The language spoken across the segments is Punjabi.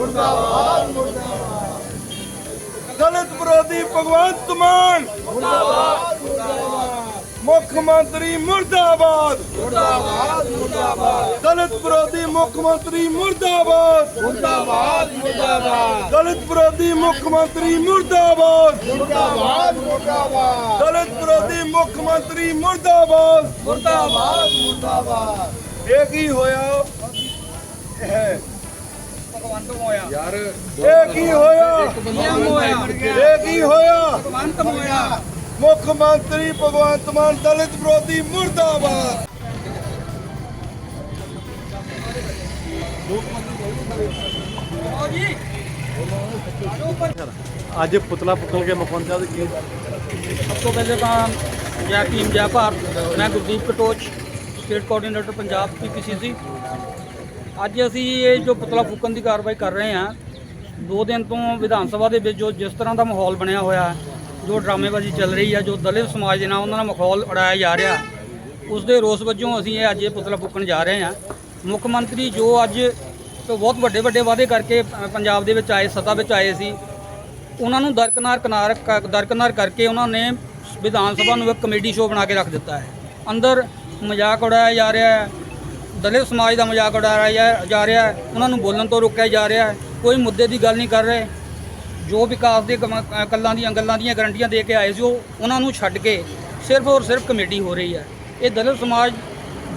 ਮੁਰਦਾਬਾਦ ਵਿਰੋਧੀ ਭਗਵੰਤ ਮਾਨ। ਮੁੱਖ ਮੰਤਰੀ ਮੁਰਦਾਬਾਦ। ਮੁਰਦਾਬਾਦ ਮੁਰਦਾਬਾਦ। ਦਲਿਤ ਵਿਰੋਧੀ ਮੁੱਖ ਮੰਤਰੀ ਮੁਰਦਾਬਾਦ। ਮੁਰਦਾਬਾਦ ਮੁਰਦਾਬਾਦ। ਦਲਿਤ ਵਿਰੋਧੀ ਮੁੱਖ ਮੰਤਰੀ ਮੁਰਦਾਬਾਦ। ਮੁਰਦਾਬਾਦ ਮੁਰਦਾਬਾਦ। ਦਲਿਤ ਵਿਰੋਧੀ ਮੁੱਖ ਮੰਤਰੀ ਮੁਰਦਾਬਾਦ। ਮੁਰਦਾਬਾਦ ਮੁਰਦਾਬਾਦ। ਇਹ ਕੀ ਹੋਇਆ? ਹੈ ਭਗਵੰਤ ਹੋਇਆ ਯਾਰ ਇਹ ਕੀ ਹੋਇਆ? ਨਿਯਮ ਹੋਇਆ ਇਹ ਕੀ ਹੋਇਆ? ਭਗਵੰਤ ਹੋਇਆ ਮੁੱਖ ਮੰਤਰੀ ਭਗਵੰਤ ਮਾਨ ਦਲਿਤ ਵਿਰੋਧੀ ਮੁਰਦਾਬਾਦ। ਅੱਜ ਪੁਤਲਾ ਪੁਤਲ ਕੇ ਮੁੱਖ ਮੰਤਰੀ ਸਾਹਿਬ ਦੀ ਕੀ ਸਭ ਤੋਂ ਪਹਿਲੇ ਤਾਂ ਜੈ ਭੀਮ ਜੈ ਭਾਰਤ। ਮੈਂ Gurdeep Katoch state coordinator Punjab PPCC ਅੱਜ ਅਸੀਂ ਇਹ ਜੋ ਪੁਤਲਾ ਫੂਕਣ ਦੀ ਕਾਰਵਾਈ ਕਰ ਰਹੇ ਹਾਂ, ਦੋ ਦਿਨ ਤੋਂ ਵਿਧਾਨ ਸਭਾ ਦੇ ਵਿੱਚ ਜੋ ਜਿਸ ਤਰ੍ਹਾਂ ਦਾ ਮਾਹੌਲ ਬਣਿਆ ਹੋਇਆ, ਜੋ ਡਰਾਮੇਬਾਜ਼ੀ ਚੱਲ ਰਹੀ ਹੈ ਜੋ ਦਲਿਤ ਸਮਾਜ ਦੇ ਨਾਲ ਉਹਨਾਂ ਦਾ ਮਾਹੌਲ ਉਡਾਇਆ ਜਾ ਰਿਹਾ, ਉਸ ਦੇ ਰੋਸ ਵਜੋਂ ਅਸੀਂ ਇਹ ਅੱਜ ਇਹ ਪੁਤਲਾ ਫੂਕਣ ਜਾ ਰਹੇ ਹਾਂ। ਮੁੱਖ ਮੰਤਰੀ ਜੋ ਅੱਜ ਬਹੁਤ ਵੱਡੇ ਵੱਡੇ ਵਾਅਦੇ ਕਰਕੇ ਪੰਜਾਬ ਦੇ ਵਿੱਚ ਆਏ, ਸੱਤਾ ਵਿੱਚ ਆਏ ਸੀ, ਉਹਨਾਂ ਨੂੰ ਦਰਕਨਾਰ ਕਿਨਾਰ ਕ- ਦਰਕਨਾਰ ਕਰਕੇ ਉਹਨਾਂ ਨੇ ਵਿਧਾਨ ਸਭਾ ਨੂੰ ਇੱਕ ਕਮੇਡੀ ਸ਼ੋਅ ਬਣਾ ਕੇ ਰੱਖ ਦਿੱਤਾ ਹੈ। ਅੰਦਰ ਮਜ਼ਾਕ ਉਡਾਇਆ ਜਾ ਰਿਹਾ ਹੈ ਦਲਿਤ ਸਮਾਜ ਦਾ ਮਜ਼ਾਕ ਉਡਾਇਆ ਜਾ- ਰਿਹਾ ਹੈ, ਉਹਨਾਂ ਨੂੰ ਬੋਲਣ ਤੋਂ ਰੋਕਿਆ ਜਾ ਰਿਹਾ ਹੈ, ਕੋਈ ਮੁੱਦੇ ਦੀ ਗੱਲ ਨਹੀਂ ਕਰ ਰਹੇ। ਜੋ ਵਿਕਾਸ ਦੇ ਕੰਮ- ਕੱਲਾਂ ਦੀਆਂ ਗੱਲਾਂ ਦੀਆਂ ਗਰੰਟੀਆਂ ਦੇ ਕੇ ਆਏ ਸੀ, ਉਹ ਉਹਨਾਂ ਨੂੰ ਛੱਡ ਕੇ ਸਿਰਫ ਔਰ ਸਿਰਫ ਕਮੇਟੀ ਹੋ ਰਹੀ ਹੈ। ਇਹ ਦਲਿਤ ਸਮਾਜ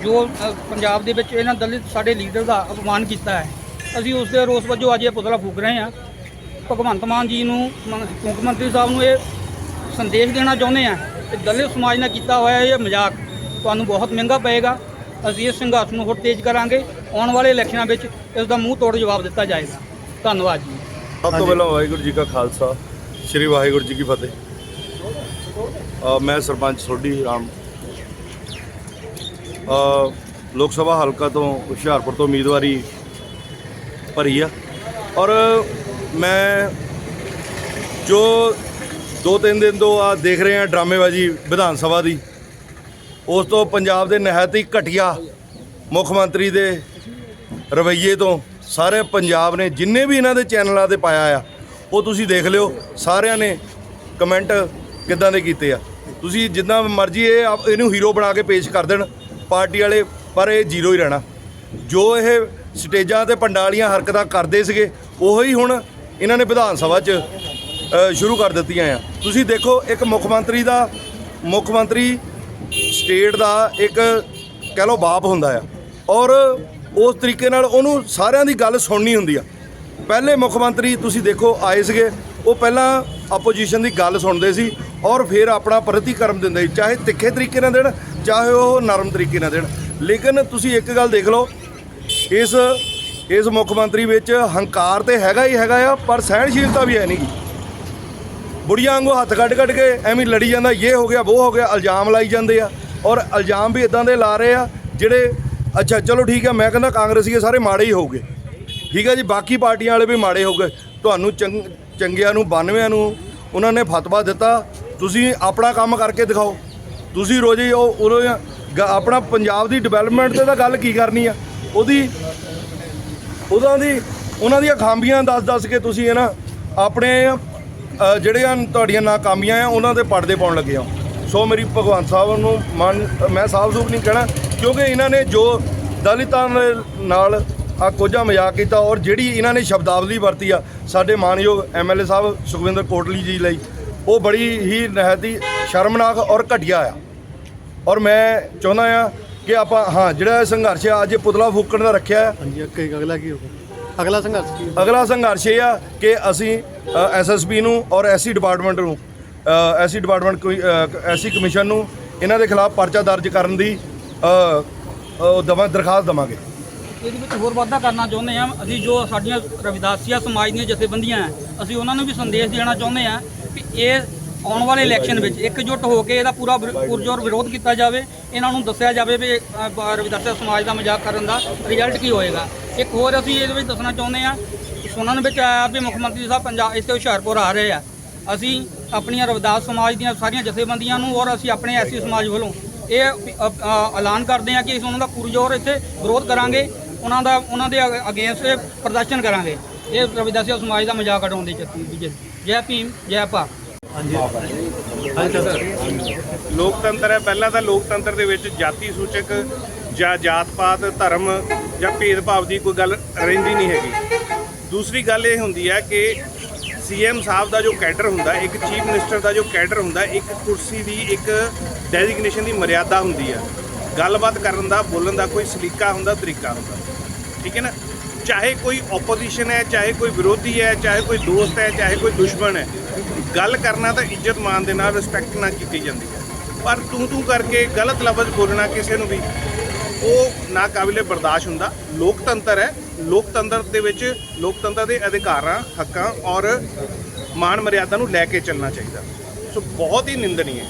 ਜੋ ਪੰਜਾਬ ਦੇ ਵਿੱਚ ਇਹਨਾਂ ਦਲਿਤ ਸਾਡੇ ਲੀਡਰ ਦਾ ਅਪਮਾਨ ਕੀਤਾ ਹੈ। ਅਸੀਂ ਉਸ ਦੇ ਰੋਸ ਵਜੋਂ ਅੱਜ ਇਹ ਪੁਤਲਾ ਫੂਕ ਰਹੇ ਹਾਂ। ਭਗਵੰਤ ਮਾਨ ਜੀ ਨੂੰ ਮੁੱਖ ਮੰਤਰੀ ਸਾਹਿਬ ਨੂੰ ਇਹ ਸੰਦੇਸ਼ ਦੇਣਾ ਚਾਹੁੰਦੇ ਆ ਕਿ ਦਲਿਤ ਸਮਾਜ ਨਾਲ ਕੀਤਾ ਹੋਇਆ ਇਹ ਮਜ਼ਾਕ ਤੁਹਾਨੂੰ ਬਹੁਤ ਮਹਿੰਗਾ ਪਏਗਾ। ਅਸੀਂ ਇਸ ਸੰਘਰਸ਼ ਨੂੰ ਹੋਰ ਤੇਜ਼ ਕਰਾਂਗੇ। ਆਉਣ ਵਾਲੇ ਇਲੈਕਸ਼ਨਾਂ ਵਿੱਚ ਇਸ ਦਾ ਮੂੰਹ ਤੋੜ ਜਵਾਬ ਦਿੱਤਾ ਜਾਏਗਾ। ਧੰਨਵਾਦ ਜੀ। ਸਭ ਤੋਂ ਪਹਿਲਾਂ ਵਾਹਿਗੁਰੂ ਜੀ ਕਾ ਖਾਲਸਾ, ਸ੍ਰੀ ਵਾਹਿਗੁਰੂ ਜੀ ਕੀ ਫਤਿਹ। ਮੈਂ ਸਰਪੰਚ ਸੋਢੀ ਰਾਮ। ਲੋਕ ਸਭਾ ਹਲਕਾ ਤੋਂ ਹੁਸ਼ਿਆਰਪੁਰ ਤੋਂ ਉਮੀਦਵਾਰੀ ਭਰੀ ਆ। ਔਰ ਮੈਂ ਜੋ ਦੋ ਤਿੰਨ ਦਿਨ ਤੋਂ ਆ ਦੇਖ ਰਹੇ ਆ ਡਰਾਮੇਬਾਜ਼ੀ ਵਿਧਾਨ ਸਭਾ ਦੀ ਉਸ ਤੋਂ ਪੰਜਾਬ ਦੇ ਨਹਾਇਤ ਹੀ ਘਟੀਆ ਮੁੱਖ ਮੰਤਰੀ ਦੇ ਰਵੱਈਏ ਤੋਂ ਸਾਰੇ ਪੰਜਾਬ ਨੇ ਜਿੰਨੇ ਵੀ ਇਹਨਾਂ ਦੇ ਚੈਨਲਾਂ ਤੇ ਪਾਇਆ ਆ, ਉਹ ਤੁਸੀਂ ਦੇਖ ਲਿਓ, ਸਾਰਿਆਂ ਨੇ ਕਮੈਂਟ ਕਿੱਦਾਂ ਦੇ ਕੀਤੇ ਆ। ਤੁਸੀਂ ਜਿੱਦਾਂ ਮਰਜ਼ੀ ਇਹ ਇਹਨੂੰ ਹੀਰੋ ਬਣਾ ਕੇ ਪੇਸ਼ ਕਰ ਦੇਣ, ਪਾਰਟੀ ਵਾਲੇ, ਪਰ ਇਹ ਜ਼ੀਰੋ ਹੀ ਰਹਿਣਾ। ਜੋ ਇਹ ਸਟੇਜਾਂ ਤੇ ਪੰਡਾਲੀਆਂ ਹਰਕਤਾਂ ਕਰਦੇ ਸੀਗੇ, ਉਹੀ ਹੁਣ ਇਹਨਾਂ ਨੇ ਵਿਧਾਨ ਸਭਾ 'ਚ ਸ਼ੁਰੂ ਕਰ ਦਿੱਤੀਆਂ ਆ। ਤੁਸੀਂ ਦੇਖੋ, ਇੱਕ ਮੁੱਖ ਮੰਤਰੀ ਦਾ ਮੁੱਖ ਮੰਤਰੀ ਸਟੇਟ ਦਾ ਇੱਕ ਕਹਿ ਲਓ ਬਾਪ ਹੁੰਦਾ ਆ। ਔਰ ਉਸ ਤਰੀਕੇ ਨਾਲ ਉਹਨੂੰ ਸਾਰਿਆਂ ਦੀ ਗੱਲ ਸੁਣਨੀ ਹੁੰਦੀ ਆ। ਪਹਿਲੇ ਮੁੱਖ ਮੰਤਰੀ ਤੁਸੀਂ ਦੇਖੋ ਆਏ ਸੀਗੇ, ਉਹ ਪਹਿਲਾਂ ਆਪੋਜੀਸ਼ਨ ਦੀ ਗੱਲ ਸੁਣਦੇ ਸੀ ਔਰ ਫਿਰ ਆਪਣਾ ਪ੍ਰਤੀਕਰਮ ਦਿੰਦੇ ਸੀ, ਚਾਹੇ ਤਿੱਖੇ ਤਰੀਕੇ ਨਾਲ ਦੇਣ, ਚਾਹੇ ਉਹ ਨਰਮ ਤਰੀਕੇ ਨਾਲ ਦੇਣ। ਲੇਕਿਨ ਤੁਸੀਂ ਇੱਕ ਗੱਲ ਦੇਖ ਲਓ, ਇਸ ਇਸ ਮੁੱਖ ਮੰਤਰੀ ਵਿੱਚ ਹੰਕਾਰ ਤੇ ਹੈਗਾ ਹੀ ਹੈਗਾ ਆ, ਪਰ ਸਹਿਣਸ਼ੀਲਤਾ ਵੀ ਹੈ ਨਹੀਂਗੀ ਬੁੜੀਆਂ ਵਾਂਗੂ ਹੱਥ ਕੱਢ ਕੱਢ ਕੇ ਐਵੇਂ ਲੜੀ ਜਾਂਦਾ, ਇਹ ਹੋ ਗਿਆ, ਉਹ ਹੋ ਗਿਆ, ਇਲਜ਼ਾਮ ਲਾਈ ਜਾਂਦੇ ਆ। ਔਰ ਇਲਜ਼ਾਮ ਵੀ ਇਦਾਂ ਦੇ ਲਾ ਰਹੇ ਆ, ਜਿਹੜੇ, ਅੱਛਾ, ਚਲੋ ਠੀਕ ਹੈ ਮੈਂ ਕਹਿੰਦਾ ਕਾਂਗਰਸੀਏ ਸਾਰੇ ਮਾੜੇ ਹੀ ਹੋਊਗੇ। ਠੀਕ ਹੈ ਜੀ, ਬਾਕੀ ਪਾਰਟੀਆਂ ਵਾਲੇ ਵੀ ਮਾੜੇ ਹੋਊਗੇ। ਤੁਹਾਨੂੰ ਚੰਗ, ਚੰਗਿਆਂ ਨੂੰ 92 ਨੂੰ ਉਹਨਾਂ ਨੇ ਫਤਵਾ ਦਿੱਤਾ। ਤੁਸੀਂ ਆਪਣਾ ਕੰਮ ਕਰਕੇ ਦਿਖਾਓ। ਤੁਸੀਂ ਰੋਜ਼ੇ ਉਹ ਉਰੋਂ ਆਪਣਾ ਪੰਜਾਬ ਦੀ ਡਿਵੈਲਪਮੈਂਟ ਤੇ ਤਾਂ ਗੱਲ ਕੀ ਕਰਨੀ ਆ? ਉਹਦੀ ਉਹਨਾਂ ਦੀ, ਉਹਨਾਂ ਦੀਆਂ ਖਾਮੀਆਂ ਦੱਸ-ਦੱਸ ਕੇ ਤੁਸੀਂ ਇਹ ਨਾ, ਆਪਣੇ ਜਿਹੜੀਆਂ ਤੁਹਾਡੀਆਂ ਨਾਕਾਮੀਆਂ ਆ ਉਹਨਾਂ ਦੇ ਪਰਦੇ ਪਾਉਣ ਲੱਗੇ ਆ। ਸੋ ਮੇਰੀ ਭਗਵੰਤ ਸਾਹਿਬ ਨੂੰ ਮਨ ਮੈਂ ਸਾਫ਼ ਸੂਫ ਨਹੀਂ ਕਹਿਣਾ ਕਿਉਂਕਿ ਇਹਨਾਂ ਨੇ ਜੋ ਦਲਿਤਾਂ ਦੇ ਨਾਲ ਆ ਕੋਝਾ ਮਜ਼ਾਕ ਕੀਤਾ ਔਰ ਜਿਹੜੀ ਇਹਨਾਂ ਨੇ ਸ਼ਬਦਾਵਲੀ ਵਰਤੀ ਆ ਸਾਡੇ ਮਾਨਯੋਗ ਐਮਐਲਏ ਸਾਹਿਬ ਸੁਖਵਿੰਦਰ ਕੋਟਲੀ ਜੀ ਲਈ ਉਹ ਬੜੀ ਹੀ ਨਹਾਇਤ ਸ਼ਰਮਨਾਕ ਔਰ ਘਟੀਆ ਆ। ਔਰ ਮੈਂ ਚਾਹੁੰਦਾ ਆ ਕਿ ਆਪਾਂ ਹਾਂ ਜਿਹੜਾ ਇਹ ਸੰਘਰਸ਼ ਆ ਅੱਜ ਪੁਤਲਾ ਫੂਕਣ ਦਾ ਰੱਖਿਆ ਹੈ ਹਾਂਜੀ ਅੱਗੇ ਅਗਲਾ ਕੀ ਹੋਊਗਾ? ਅਗਲਾ ਸੰਘਰਸ਼ ਕੀ? ਅਗਲਾ ਸੰਘਰਸ਼ ਇਹ ਆ ਕਿ ਅਸੀਂ ਐਸਐਸਪੀ ਨੂੰ ਔਰ ਐਸਸੀ ਡਿਪਾਰਟਮੈਂਟ ਨੂੰ ਐਸਸੀ ਡਿਪਾਰਟਮੈਂਟ ਕੋਈ ਐਸਸੀ ਕਮਿਸ਼ਨ ਨੂੰ ਇਹਨਾਂ ਦੇ ਖਿਲਾਫ ਪਰਚਾ ਦਰਜ ਕਰਨ ਦੀ ਅ, ਦਰਖਾਸਤ ਦਵਾਂਗੇ। ਇਹਦੇ ਵਿੱਚ ਹੋਰ ਵਾਧਾ ਕਰਨਾ ਚਾਹੁੰਦੇ ਹਾਂ। ਅਸੀਂ ਜੋ ਸਾਡੀਆਂ ਰਵਿਦਾਸੀਆ ਸਮਾਜ ਦੀਆਂ ਜਥੇਬੰਦੀਆਂ ਹੈ ਅਸੀਂ ਉਹਨਾਂ ਨੂੰ ਵੀ ਸੰਦੇਸ਼ ਦੇਣਾ ਚਾਹੁੰਦੇ ਹਾਂ ਕਿ ਇਹ ਆਉਣ ਵਾਲੇ ਇਲੈਕਸ਼ਨ ਵਿੱਚ ਇਕਜੁੱਟ ਹੋ ਕੇ ਇਹਦਾ ਪੂਰਾ ਪੁਰਜੋਰ ਵਿਰੋਧ ਕੀਤਾ ਜਾਵੇ। ਇਹਨਾਂ ਨੂੰ ਦੱਸਿਆ ਜਾਵੇ ਵੀ ਰਵਿਦਾਸੀਆ ਸਮਾਜ ਦਾ ਮਜ਼ਾਕ ਕਰਨ ਦਾ ਰਿਜ਼ਲਟ ਕੀ ਹੋਏਗਾ। ਇੱਕ ਹੋਰ ਅਸੀਂ ਇਹਦੇ ਵਿੱਚ ਦੱਸਣਾ ਚਾਹੁੰਦੇ ਹਾਂ ਸੁਣਨ ਵਿੱਚ ਆਇਆ ਵੀ ਮੁੱਖ ਮੰਤਰੀ ਸਾਹਿਬ ਪੰਜਾਬ ਇੱਥੇ ਹੁਸ਼ਿਆਰਪੁਰ ਆ ਰਹੇ ਆ। ਅਸੀਂ ਆਪਣੀਆਂ ਰਵਿਦਾਸ ਸਮਾਜ ਦੀਆਂ ਸਾਰੀਆਂ ਜਥੇਬੰਦੀਆਂ ਨੂੰ ਔਰ ਅਸੀਂ ਆਪਣੇ ਐਸੀ ਸਮਾਜ ਵੱਲੋਂ ਇਹ ਐਲਾਨ ਕਰਦੇ ਹਾਂ ਕਿ ਅਸੀਂ ਉਹਨਾਂ ਦਾ ਪੁਰਜੋਰ ਇੱਥੇ ਵਿਰੋਧ ਕਰਾਂਗੇ, ਉਹਨਾਂ ਦਾ, ਉਹਨਾਂ ਦੇ ਅਗੇਂਸਟ ਪ੍ਰਦਰਸ਼ਨ ਕਰਾਂਗੇ। ਇਹ ਰਵਿਦਾਸੀਆ ਸਮਾਜ ਦਾ ਮਜ਼ਾਕ ਉਡਾਉਣ ਦੀ ਚੱਕੀ ਜੈ ਭੀਮ, ਜੈ ਭਾਰਤ। ਹਾਂਜੀ। ਹਾਂਜੀ ਲੋਕਤੰਤਰ ਹੈ। ਪਹਿਲਾਂ ਤਾਂ ਲੋਕਤੰਤਰ ਦੇ ਵਿੱਚ ਜਾਤੀ ਸੂਚਕ ਜਾਂ ਜਾਤ-ਪਾਤ, ਧਰਮ ਜਾਂ ਭੇਦਭਾਵ ਦੀ ਕੋਈ ਗੱਲ ਰਹਿੰਦੀ ਨਹੀਂ ਹੈਗੀ। ਦੂਸਰੀ ਗੱਲ ਇਹ ਹੁੰਦੀ ਹੈ ਕਿ ਸੀਐਮ ਸਾਹਿਬ ਦਾ ਜੋ ਕੈਡਰ ਹੁੰਦਾ, ਇੱਕ ਚੀਫ ਮਿਨਿਸਟਰ ਦਾ ਜੋ ਕੈਡਰ ਹੁੰਦਾ, ਇੱਕ ਕੁਰਸੀ ਦੀ, ਇੱਕ ਡੈਜ਼ਿਗਨੇਸ਼ਨ ਦੀ ਮਰਿਆਦਾ ਹੁੰਦੀ ਹੈ ਗੱਲਬਾਤ ਕਰਨ ਦਾ, ਬੋਲਣ ਦਾ ਕੋਈ ਸਲੀਕਾ ਹੁੰਦਾ, ਤਰੀਕਾ ਹੁੰਦਾ। ਠੀਕ ਹੈ ਨਾ? ਚਾਹੇ ਕੋਈ ਆਪੋਜੀਸ਼ਨ ਹੈ, ਚਾਹੇ ਕੋਈ ਵਿਰੋਧੀ ਹੈ, ਚਾਹੇ ਕੋਈ ਦੋਸਤ ਹੈ, ਚਾਹੇ ਕੋਈ ਦੁਸ਼ਮਣ ਹੈ, ਗੱਲ ਕਰਨਾ ਤਾਂ ਇੱਜ਼ਤ ਮਾਨ ਦੇ ਨਾਲ ਰਿਸਪੈਕਟ ਨਾਲ ਕੀਤੀ ਜਾਂਦੀ ਹੈ। ਪਰ ਤੂੰ ਤੂੰ ਕਰਕੇ ਗਲਤ ਲਫ਼ਜ਼ ਬੋਲਣਾ ਕਿਸੇ ਨੂੰ ਵੀ ਉਹ ਨਾ ਕਾਬਿਲੇ ਬਰਦਾਸ਼ਤ ਹੁੰਦਾ। ਲੋਕਤੰਤਰ ਹੈ। ਲੋਕਤੰਤਰ ਦੇ ਵਿੱਚ ਲੋਕਤੰਤਰ ਦੇ ਅਧਿਕਾਰਾਂ, ਹੱਕਾਂ ਔਰ ਮਾਣ ਮਰਿਆਦਾ ਨੂੰ ਲੈ ਕੇ ਚੱਲਣਾ ਚਾਹੀਦਾ। ਸੋ ਬਹੁਤ ਹੀ ਨਿੰਦਨੀय ਹੈ